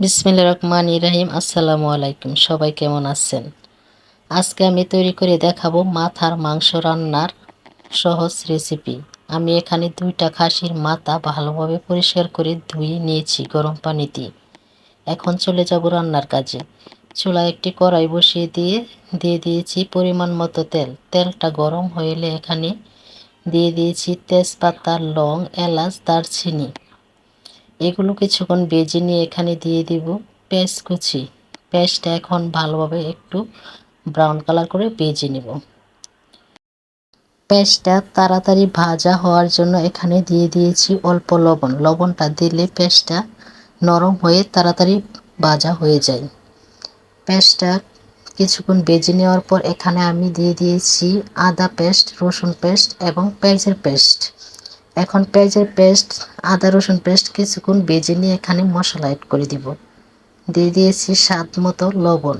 বিসমিল্লা রহমান ইরাহিম আসসালামু আলাইকুম সবাই কেমন আছেন? আজকে আমি তৈরি করে দেখাবো মাথার মাংস রান্নার সহজ রেসিপি। আমি এখানে দুইটা খাসির মাথা ভালোভাবে পরিষ্কার করে ধুয়ে নিয়েছি গরম পানি দিয়ে এখন চলে যাব রান্নার কাজে। চুলায় একটি কড়াই বসিয়ে দিয়ে দিয়ে দিয়েছি পরিমাণ মতো তেল। তেলটা গরম হইলে এখানে দিয়ে দিয়েছি তেজপাতা, লং, এলাচ, দারচিনি। এগুলো কিছুক্ষণ বেজে নিয়ে এখানে দিয়ে দিব পেঁয়াজ কুচি। পেঁয়াজটা এখন ভালোভাবে একটু ব্রাউন কালার করে বেজে নেব। পেঁয়াজটা তাড়াতাড়ি ভাজা হওয়ার জন্য এখানে দিয়ে দিয়েছি অল্প লবণ। লবণটা দিলে পেঁয়াজটা নরম হয়ে তাড়াতাড়ি ভাজা হয়ে যায়। পেঁয়াজটা কিছুক্ষণ বেজে নেওয়ার পর এখানে আমি দিয়ে দিয়েছি আদা পেস্ট রসুন পেস্ট এবং পেঁয়াজের পেস্ট এখন পেঁয়াজের পেস্ট, আদা রসুন পেস্ট কিছুক্ষণ বেজে নিয়ে এখানে মশলা অ্যাড করে দিব। দিয়ে দিয়েছি স্বাদ মতো লবণ।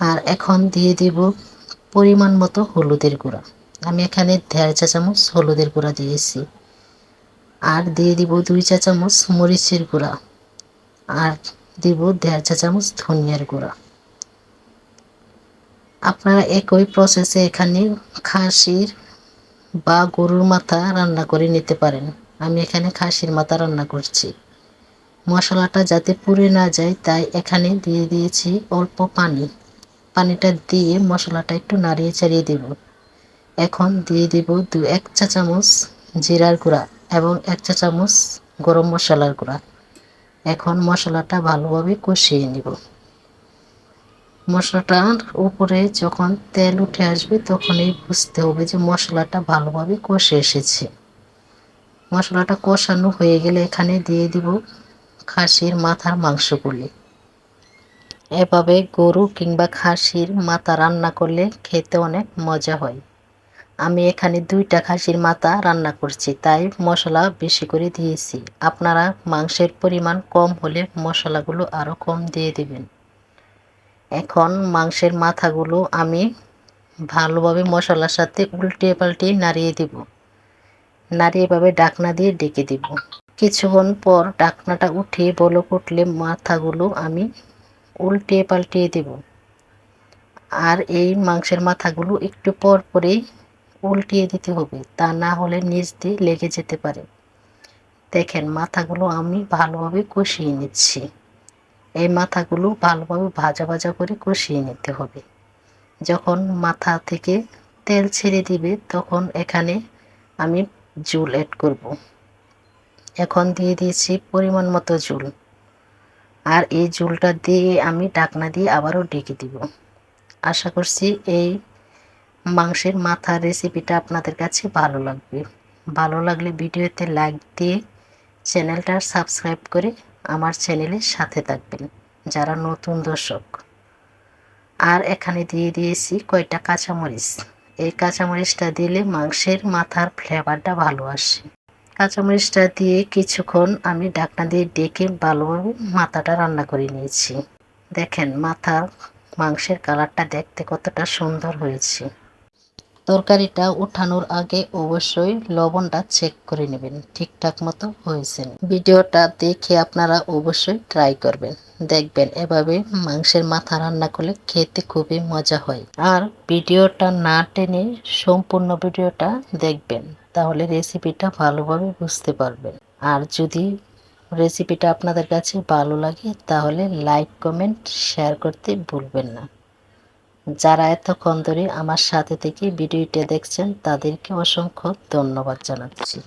আর এখন দিয়ে দিব পরিমাণ মতো হলুদের গুঁড়া। আমি এখানে দেড় চা চামচ হলুদের গুঁড়া দিয়েছি। আর দিয়ে দিব দুই চা চামচ মরিচের গুঁড়া। আর দিব দেড় চা চামচ ধনিয়ার গুঁড়া। আপনারা একই প্রসেসে এখানে খাসির বা গরুর মাথা রান্না করে নিতে পারেন। আমি এখানে খাসির মাথা রান্না করছি। মশলাটা যাতে পুড়ে না যায়, তাই এখানে দিয়ে দিয়েছি অল্প পানি। পানিটা দিয়ে মশলাটা একটু নাড়িয়ে চাড়িয়ে দেব। এখন দিয়ে দিব দু এক চা চামচ জিরার গুঁড়া এবং এক চা চামচ গরম মশলার গুঁড়া। এখন মশলাটা ভালোভাবে কষিয়ে নিব। মশলাটার উপরে যখন তেল উঠে আসবে তখনই বুঝতে হবে যে মশলাটা ভালোভাবে কষে এসেছে। মশলাটা কষানো হয়ে গেলে এখানে দিয়ে দিব খাসির মাথার মাংসগুলি। এভাবে গরু কিংবা খাসির মাথা রান্না করলে খেতে অনেক মজা হয়। আমি এখানে দুইটা খাসির মাথা রান্না করছি, তাই মশলা বেশি করে দিয়েছি। আপনারা মাংসের পরিমাণ কম হলে মশলাগুলো আরও কম দিয়ে দেবেন। এখন মাংসের মাথাগুলো আমি ভালোভাবে মশলার সাথে উল্টে পাল্টে নাড়িয়ে দিব। নাড়িয়ে এভাবে ডাকনা দিয়ে ডেকে দিব। কিছুক্ষণ পর ডাকনাটা উঠিয়ে বলক উঠলে মাথাগুলো আমি উল্টে পাল্টিয়ে দেব। আর এই মাংসের মাথাগুলো একটু পর পরেই উল্টিয়ে দিতে হবে, তা না হলে নিচ দিয়ে লেগে যেতে পারে। দেখেন, মাথাগুলো আমি ভালোভাবে কষিয়ে নিচ্ছি। এই মাথাগুলো ভালোভাবে ভাজা ভাজা করে কষিয়ে নিতে হবে। যখন মাথা থেকে তেল ছেড়ে দিবে, তখন এখানে আমি জুল অ্যাড করব। এখন দিয়ে দিয়েছি পরিমাণ মতো জুল। আর এই জুলটা দিয়ে আমি ডাকনা দিয়ে আবারও ডেকে দিব। আশা করছি এই মাংসের মাথার রেসিপিটা আপনাদের কাছে ভালো লাগবে। ভালো লাগলে ভিডিওতে লাইক দিয়ে চ্যানেলটা সাবস্ক্রাইব করে আমার সাথে থাকবেন, যারা নতুন দর্শক। আর এখানে দিয়ে দিয়েছি কয়টা কাঁচামরিচ। এই কাঁচামরিচটা দিলে মাংসের মাথার ফ্লেভারটা ভালো আসে। কাঁচামরিচটা দিয়ে কিছুক্ষণ আমি ঢাকনা দিয়ে ডেকে ভালোভাবে মাথাটা রান্না করে নিয়েছি। দেখেন মাথার মাংসের কালারটা দেখতে কতটা সুন্দর হয়েছে। তরকারিটা উঠানোর আগে অবশ্যই লবণটা চেক করে নেবেন, ঠিকঠাক মতো হয়েছে ভিডিওটা দেখে আপনারা অবশ্যই ট্রাই করবেন। দেখবেন এভাবে মাংসের মাথা রান্না করলে খেতে খুবই মজা হয়। আর ভিডিওটা না টেনে সম্পূর্ণ ভিডিওটা দেখবেন, তাহলে রেসিপিটা ভালোভাবে বুঝতে পারবেন। আর যদি রেসিপিটা আপনাদের কাছে ভালো লাগে, তাহলে লাইক কমেন্ট শেয়ার করতে ভুলবেন না। যারা এতক্ষণ ধরে আমার সাথে থেকে ভিডিওটা দেখছেন তাদেরকে অসংখ্য ধন্যবাদ জানাচ্ছি।